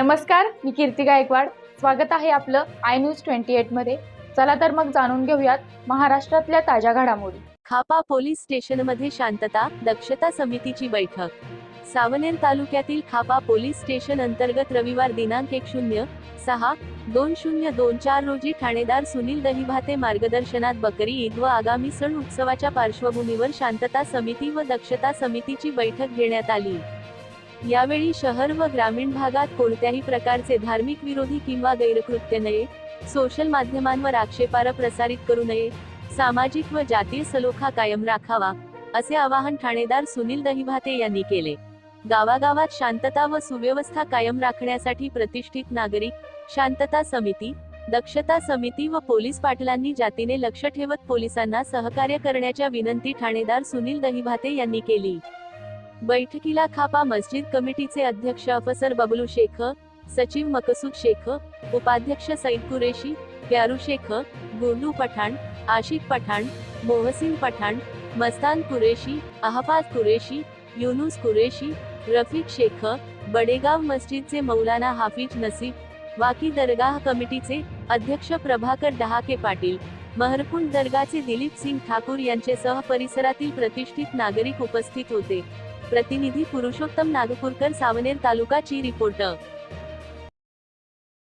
नमस्कार मी कीर्ती गायकवाड. स्वागत आहे आपलं आय न्यूज ट्वेंटी एटमध्ये. चला तर मग जाणून घेऊयात महाराष्ट्रातल्या ताज्या घडामोडी. खापा पोलीस स्टेशनमध्ये शांतता दक्षता समितीची बैठक. सावनेर तालुक्यातील खापा पोलीस स्टेशन अंतर्गत रविवार दिनांक एक शून्य सहा दोन शून्य दोन चार रोजी ठाणेदार सुनील दहिभाते मार्गदर्शनात बकरी ईद व आगामी सण उत्सवाच्या पार्श्वभूमीवर शांतता समिती व दक्षता समितीची बैठक घेण्यात आली. यावेळी शहर व ग्रामीण भागात कोणत्याही प्रकारचे धार्मिक विरोधी किंवा गैरकृत्य नये सोशल माध्यमांवर आक्षेपार्ह प्रसारित करू नये सामाजिक व जातीय सलोखा कायम राखावा असे आवाहन ठाणेदार सुनील दहिभाते यांनी केले. गावागावात शांतता व सुव्यवस्था कायम राखण्यासाठी प्रतिष्ठित नागरिक शांतता समिती दक्षता समिती व पोलीस पाटलांनी जातीने लक्ष ठेवत पोलिसांना सहकार्य करण्याच्या विनंती ठाणेदार सुनील दहिभाते यांनी केली. बैठकीला खापा मस्जिद कमिटीचे अध्यक्ष अफसर बबलू शेख सचिव मकसूद शेख उपाध्यक्ष सईद कुरेशी प्यारू शेख गोलू पठाण आशिक पठाण मोहसिन पठाण मस्तान कुरेशी अहफाज कुरेशी युनुस कुरेशी रफिक शेख बडेगाव मस्जिदचे मौलाना हाफिज नसीब वाकी दरगाह कमिटीचे अध्यक्ष प्रभाकर डहाके पाटील महरकुंड दर्गाचे दिलीप सिंग ठाकूर यांचेसह परिसरातील प्रतिष्ठित नागरिक उपस्थित होते. प्रतिनिधी पुरुषोत्तम नागपूरकर सावनेर तालुका ची रिपोर्टर